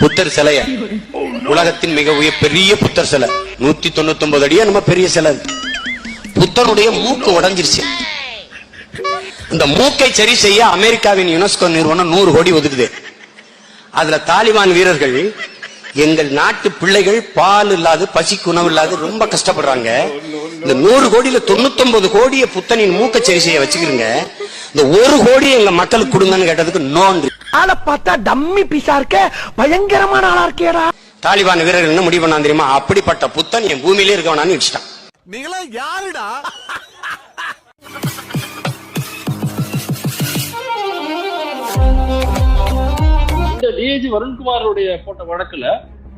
புத்தர் சிலைய உலகத்தின் மிக உயர் பெரிய புத்தர் சிலை. நூத்தி தொண்ணூத்தி ஒன்பது அடியா நம்ம பெரிய சிலை? புத்தருடைய மூக்கு உடைஞ்சிருச்சு. இந்த மூக்கை சரி செய்ய அமெரிக்காவின் யுனெஸ்கோ நிறுவனம் நூறு கோடி ஒதுக்குது. அதுல தாலிபான் வீரர்கள் எங்கள் நாட்டு பிள்ளைகள் பால் இல்லாது பசிக்கு உணவு இல்லாது ரொம்ப கஷ்டப்படுறாங்க. இந்த நூறு கோடியில தொண்ணூத்தி கோடியை புத்தனின் மூக்கை சரி செய்ய வச்சுக்கிறீங்க. இந்த ஒரு கோடி எங்க மக்களுக்கு கொடுங்கன்னு கேட்டதுக்கு நோன்று ஆளை பார்த்தா டம்மி பீஸா இருக்க பயங்கரமான ஆளா இருக்கேடா. தாலிபான் வீரர்கள் என்ன முடிவு பண்ணான் தெரியுமா? அப்படிப்பட்ட புத்தன் என் பூமியிலே இருக்க வேணாம்னு வச்சுட்டான் நீங்களா யாருடா? இந்த டிஐஜி வருண்குமாரோடைய போட்ட வழக்குல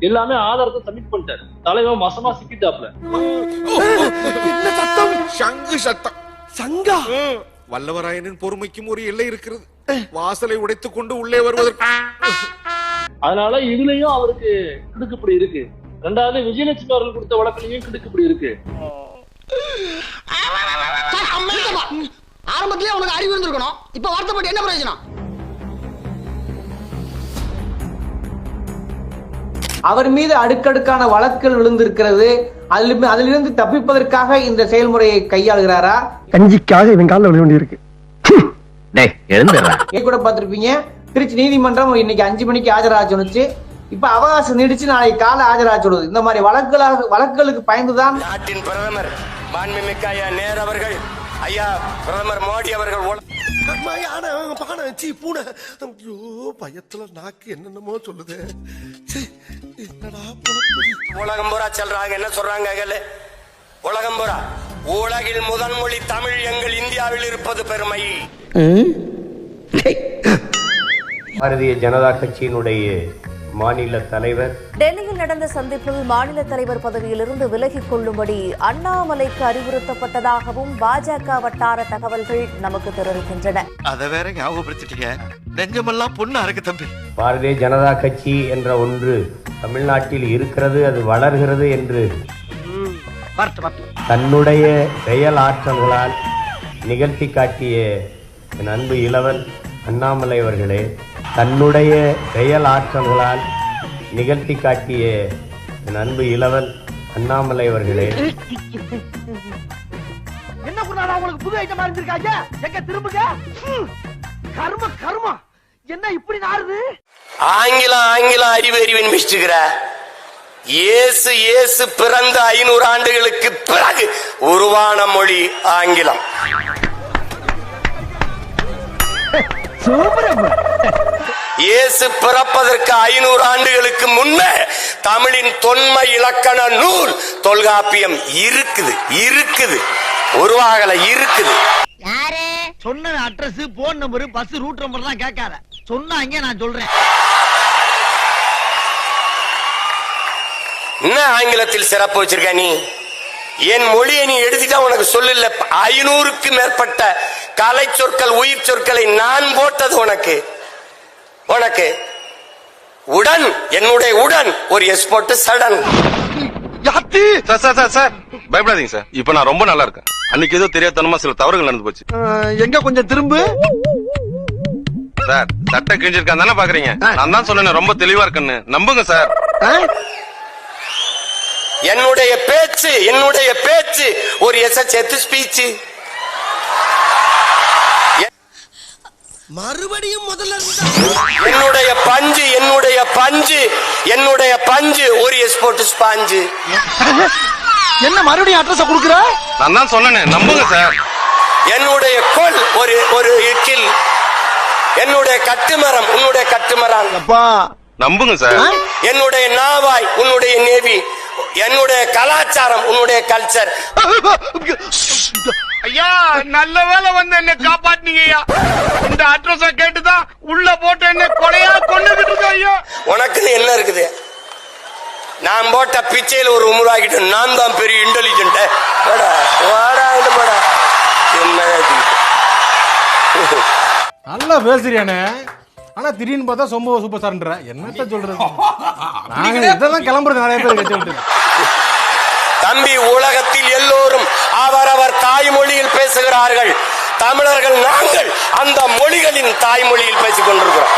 எல்லாமே ஆதாரத்தை சப்மிட் பண்ணிட்டாரு. தலைவன் மசமா சிக்கிட்டாப்ல என்ன சத்தம்? சங்கு சத்தம். சங்கா. வல்லவராயனின் பொறுமைக்கும் ஒரு எல்லை இருக்கிறது. வாசலை உடைத்துக் கொண்டு உள்ளே வருவதற்கு அதனால இதுலயும் அவருக்கு கிடுக்குப்படி இருக்கு. ரெண்டாவது விஜயலட்சுமி அவர்கள் கொடுத்த வழக்குலயும் கிடுக்குப்படி இருக்கு. ஆரம்பத்திலே உனக்கு அறிவு இருந்திருக்கணும். இப்ப வருத்தப்பட்டு என்ன பிரயோஜனம்? அவர் மீது அடுக்கடுக்கான வழக்குகள் விழுந்திருக்கிறது. அதில் அதிலிருந்து தப்பிப்பதற்காக இந்த செயல்முறையை கையாளுகிறாரா? கஞ்சிக்காக இவன் காலில் விழ வேண்டியிருக்கு டேய் எழுந்துடுறா நீங்க கூட பார்த்திருப்பீங்க. திருச்சி நீதிமன்றம் இன்னைக்கு அஞ்சு மணிக்கு ஆஜராக சொன்னுச்சு இப்ப அவகாசம் நீடிச்சு நாளைக்கு காலை ஆஜராக சொல்லுது இந்த மாதிரி வழக்குகளாக வழக்குகளுக்கு பயந்துதான். நாட்டின் பிரதமர் மாண்புமிக்க ஐயா நேர் அவர்கள் ஐயா பிரதமர் மோடி அவர்கள் யானை பானை சீ பூனை. ஐயோ பயத்துல நாக்கு என்னென்னமோ சொல்லுது. என்னடா? உலகம் பூரா சொல்றாங்க. என்ன சொல்றாங்க கேளு. உலகம் பூரா. உலகில் முதல் மொழி தமிழ் எங்கள் இந்தியாவில் இருப்பது பெருமை. பாரதிய ஜனதா கட்சியினுடைய மாநில தலைவர். டெல்லியில் நடந்த சந்திப்பில் மாநில தலைவர் பதவியிலிருந்து விலகிக் கொள்ளும்படி அண்ணாமலைக்கு அறிவுறுத்தப்பட்டதாகவும் பாஜக வட்டார தகவல்கள் நமக்கு தெரிவிக்கின்றன. அத வேற ஞாபகப்படுத்திட்டீங்க. நெஞ்சமெல்லாம் பொண்ணா தம்பி. பாரதிய ஜனதா கட்சி என்ற ஒன்று தமிழ்நாட்டில் இருக்கிறது அது வளர்கிறது என்று தன்னுடைய செயல் ஆற்றல்களால் நிகழ்த்தி காட்டிய என் அன்பு இளவல் அண்ணாமலை அவர்களே தன்னுடைய செயல் ஆற்றல்களால் நிகழ்த்தி காட்டிய என் அன்பு இளவல் அண்ணாமலை அவர்களே. என்ன குருநாடா உங்களுக்கு புது ஐட்டம் அறிஞ்சிருக்காங்க? எங்க திரும்புங்க. கர்ம கர்மா. என்ன இப்படி நாறுது? ஆங்கிலம் ஆங்கிலம் அறிவு அறிவின் மிஷ்டுகிற இயேசு இயேசு பிறந்த ஐநூறு ஆண்டுகளுக்கு பிறகு உருவான மொழி ஆங்கிலம். இயேசு பிறப்பதற்கு ஐநூறு ஆண்டுகளுக்கு முன்னே தமிழின் தொன்மை இலக்கண நூல் தொல்காப்பியம் இருக்குது இருக்குது உருவாகல இருக்குது. சொன்ன address phone number bus route number தான் கேட்காத. சொன்னாங்க நான் சொல்றேன். என்ன ஆங்கிலத்தில் சிறப்பு வச்சிருக்க நீ? என் மொழியை நீ எடுத்துட்டா உனக்கு சொல்லல ஐநூறுக்கு மேற்பட்ட கலை சொற்கள் உயிர் சொற்களை நான் போட்டது உனக்கு. உனக்கு. உடன் என்னுடைய உடன். ஒரு எஸ் போட்டு சடன். யாத்தி? Sir sir sir sir. பயப்படாதீங்க சார். இப்போ நான் ரொம்ப நல்லா இருக்கேன். அன்னைக்கு ஏதோ தெரியாதனமா சில தவறுகள் நடந்து போச்சு. எங்க கொஞ்சம் திரும்பு. சார் சட்டை கிழிஞ்சிருக்கான் தானே பாக்குறீங்க? நான் தான் சொன்னேன் ரொம்ப தெளிவா இருக்குன்னு. நம்புங்க சார். என்னுடைய பேச்சு என்னுடைய பேச்சு. ஒரு எஸ் செத்து ஸ்பீச் மறுபடியும் முதல்ல என்னுடைய பஞ்சு என்னுடைய பஞ்சு என்னுடைய பஞ்சு ஒரு எஸ் போட்டு ஸ்பாஞ்சு என்ன மறுபடியும் அட்ரஸ் கொடுக்குற நான் தான் சொன்னேன் நம்புங்க சார் என்னுடைய கொல் ஒரு ஒரு இக்கில் என்னுடைய கட்டுமரம் உன்னுடைய கட்டுமரம் அப்பா நம்புங்க சார் என்னுடைய நாவாய் உன்னுடைய நேவி என்னுடைய கலாச்சாரம் உன்னுடைய கல்ச்சர் ஐயா நல்ல வேலை வந்து என்ன காப்பாத்தினீங்க ஐயா இந்த அட்ரஸ கேட்டுதான் உள்ள போட்டு என்ன கொலையா கொண்டுகிட்டு ஐயா. உனக்குன்னு என்ன இருக்குது? நான் போட்ட பிச்சையில் ஒரு உருவாக்கிட்டு நான் தான் பெரிய இன்டெலிஜென்ட் வாடா இது வாடா என்ன? நல்லா பேசுறியானே. ஆனா திடீர்னு பார்த்தா சொம்ப சூப்பர் ஸ்டார்ன்ற என்னத்த சொல்றது? நாங்க இதெல்லாம் கிளம்புறது நிறைய பேர் தம்பி உலகத்தில் பேசுகிறார்கள் தமிழர்கள் நாங்கள் அந்த மொழிகளின் தாய்மொழியில் பேசிக் கொண்டிருக்கிறோம்.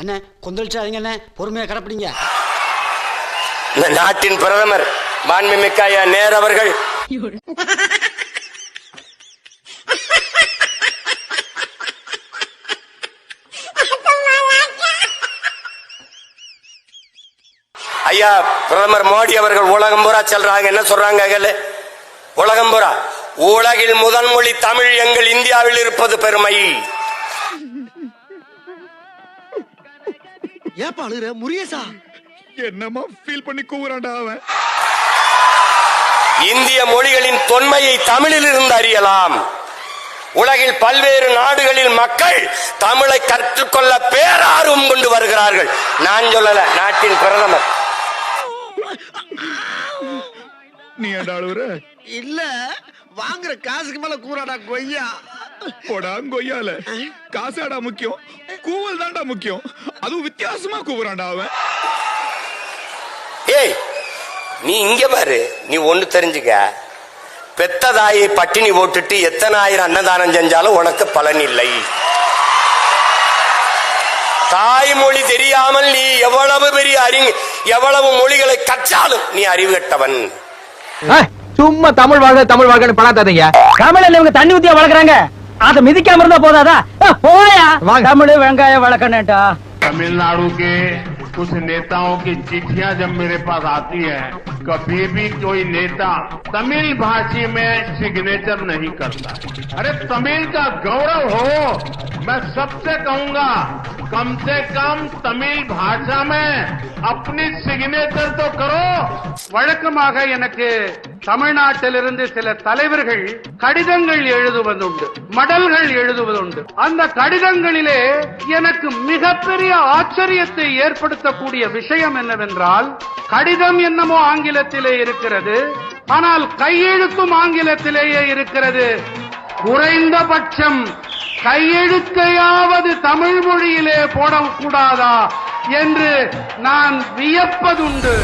அண்ணே கொந்தளிச்சாதீங்க அண்ணே. பொறுமையா கடப்பிடிங்க. இந்த நாட்டின் பிரதமர் மாண்புமிக்க நேர் அவர்கள். ஐயா பிரதமர் மோடி அவர்கள் உலகம் பூரா செல்றாங்க. என்ன சொல்றாங்க? உலகம் பூரா. உலகில் முதல் மொழி தமிழ் எங்கள் இந்தியாவில் இருப்பது பெருமை. ஏப்பா அழுகுற? முரியசா என்னமா ஃபீல் பண்ணி கூவுறான்டா அவன். இந்திய மொழிகளின் தொன்மையை தமிழில் இருந்து அறியலாம். உலகில் பல்வேறு நாடுகளில் மக்கள் தமிழை கற்றுக்கொள்ள பேரார்வம் கொண்டு வருகிறார்கள். நான் சொல்லல நாட்டின் பிரதமர். நீ ஏன்டா அழுவுற? இல்ல வாங்குற காசுக்கு மேல கூறாடா கொய்யா. போடா கொய்யால. காசாடா முக்கியம். கூவல் தான்டா முக்கியம். அதுவும் வித்தியாசமா கூவுறான்டா அவன். ஏய் நீ இங்க பாரு. நீ ஒண்ணு தெரிஞ்சுக்க. பெத்த தாயை பட்டினி போட்டுட்டு எத்தனை ஆயிரம் அன்னதானம் செஞ்சாலும் உனக்கு பலன் இல்லை. தாய்மொழி தெரியாமல் நீ எவ்வளவு பெரிய அறி எவ்வளவு மொழிகளை கற்றாலும் நீ அறிவு கட்டவன். சும்மா தமிழ் வாழ்க தமிழ் வாழ்க்கன்னு பணாதாதீங்க தமிழ்ல இவங்க தண்ணி ஊத்தியா வளர்க்குறாங்க? அத மிதிக்காம இருந்தா போதாதா? போயா? தமிழ் வெங்காயம் வளர்க்கணுட்டா தமிழ்நாடுக்கு कुछ नेताओं की चिट्ठियां जब मेरे पास आती है कभी भी कोई नेता तमिल भाषी में सिग्नेचर नहीं करता अरे तमिल का गौरव हो मैं सबसे कहूंगा कम से कम तमिल भाषा में अपनी सिग्नेचर तो करो வழக்கமாக எனக்கு தமிழ்நாட்டிலிருந்து சில தலைவர்கள் கடிதங்கள் எழுதுவதுண்டு மடல்கள் எழுதுவதுண்டு. அந்த கடிதங்களிலே எனக்கு மிகப்பெரிய ஆச்சரியத்தை ஏற்படுத்தக்கூடிய விஷயம் என்னவென்றால் கடிதம் என்னமோ ஆங்கிலத்திலே இருக்கிறது ஆனால் கையெழுத்தும் ஆங்கிலத்திலேயே இருக்கிறது. குறைந்தபட்சம் கையெழுத்தையாவது தமிழ் மொழியிலே போடக்கூடாதா என்று நான் வியப்பதுண்டு.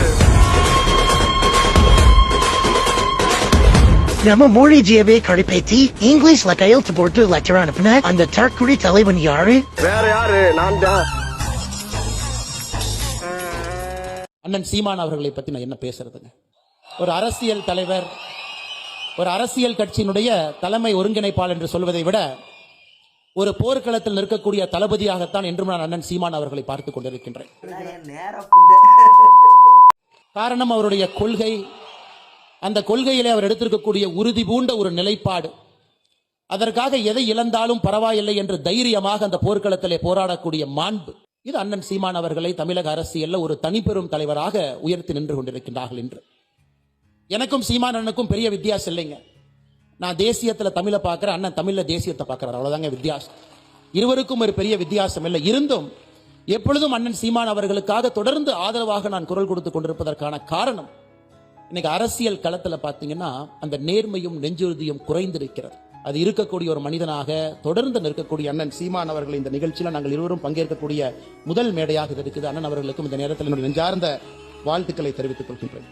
நம்ம மொழி ஜியவே கழிப்பேத்தி இங்கிலீஷ்ல கையெழுத்து போட்டு லெட்டர் அனுப்புன. அந்த தற்குறி தலைவன் யாரு? வேற யாரு? நான் தான். அண்ணன் சீமான் அவர்களை பத்தி நான் என்ன பேசுறதுங்க? ஒரு அரசியல் தலைவர் ஒரு அரசியல் கட்சியினுடைய தலைமை ஒருங்கிணைப்பாளர் என்று சொல்வதை விட ஒரு போர்க்களத்தில் நிற்கக்கூடிய தளபதியாகத்தான் என்றும் நான் அண்ணன் சீமான் அவர்களை பார்த்துக் கொண்டிருக்கின்றேன். காரணம் அவருடைய கொள்கை அந்த கொள்கையிலே அவர் எடுத்திருக்கக்கூடிய உறுதி பூண்ட ஒரு நிலைப்பாடு. அதற்காக எதை இழந்தாலும் பரவாயில்லை என்று தைரியமாக அந்த போர்க்களத்திலே போராடக்கூடிய மாண்பு. இது அண்ணன் சீமான் அவர்களை தமிழக அரசியல்ல ஒரு தனிப்பெரும் தலைவராக உயர்த்தி நின்று கொண்டிருக்கின்றார்கள் என்று எனக்கும் சீமான் அண்ணனுக்கும் பெரிய வித்தியாசம் இல்லைங்க. நான் தேசியத்தில் தமிழை பார்க்குறேன் அண்ணன் தமிழில் தேசியத்தை பார்க்குறாரு. அவ்வளோதாங்க வித்தியாசம். இருவருக்கும் ஒரு பெரிய வித்தியாசம் இல்லை. இருந்தும் எப்பொழுதும் அண்ணன் சீமான் அவர்களுக்காக தொடர்ந்து ஆதரவாக நான் குரல் கொடுத்து கொண்டிருப்பதற்கான காரணம் இன்னைக்கு அரசியல் களத்துல பார்த்தீங்கன்னா அந்த நேர்மையும் நெஞ்சுறுதியும் குறைந்திருக்கிறது. அது இருக்கக்கூடிய ஒரு மனிதனாக தொடர்ந்து நிற்கக்கூடிய அண்ணன் சீமான் அவர்கள் இந்த நிகழ்ச்சியில நாங்கள் இருவரும் பங்கேற்கக்கூடிய முதல் மேடையாக இது இருக்குது. அண்ணன் அவர்களுக்கும் இந்த நேரத்தில் என்னுடைய நெஞ்சார்ந்த வாழ்த்துக்களை தெரிவித்துக் கொள்கின்றேன்.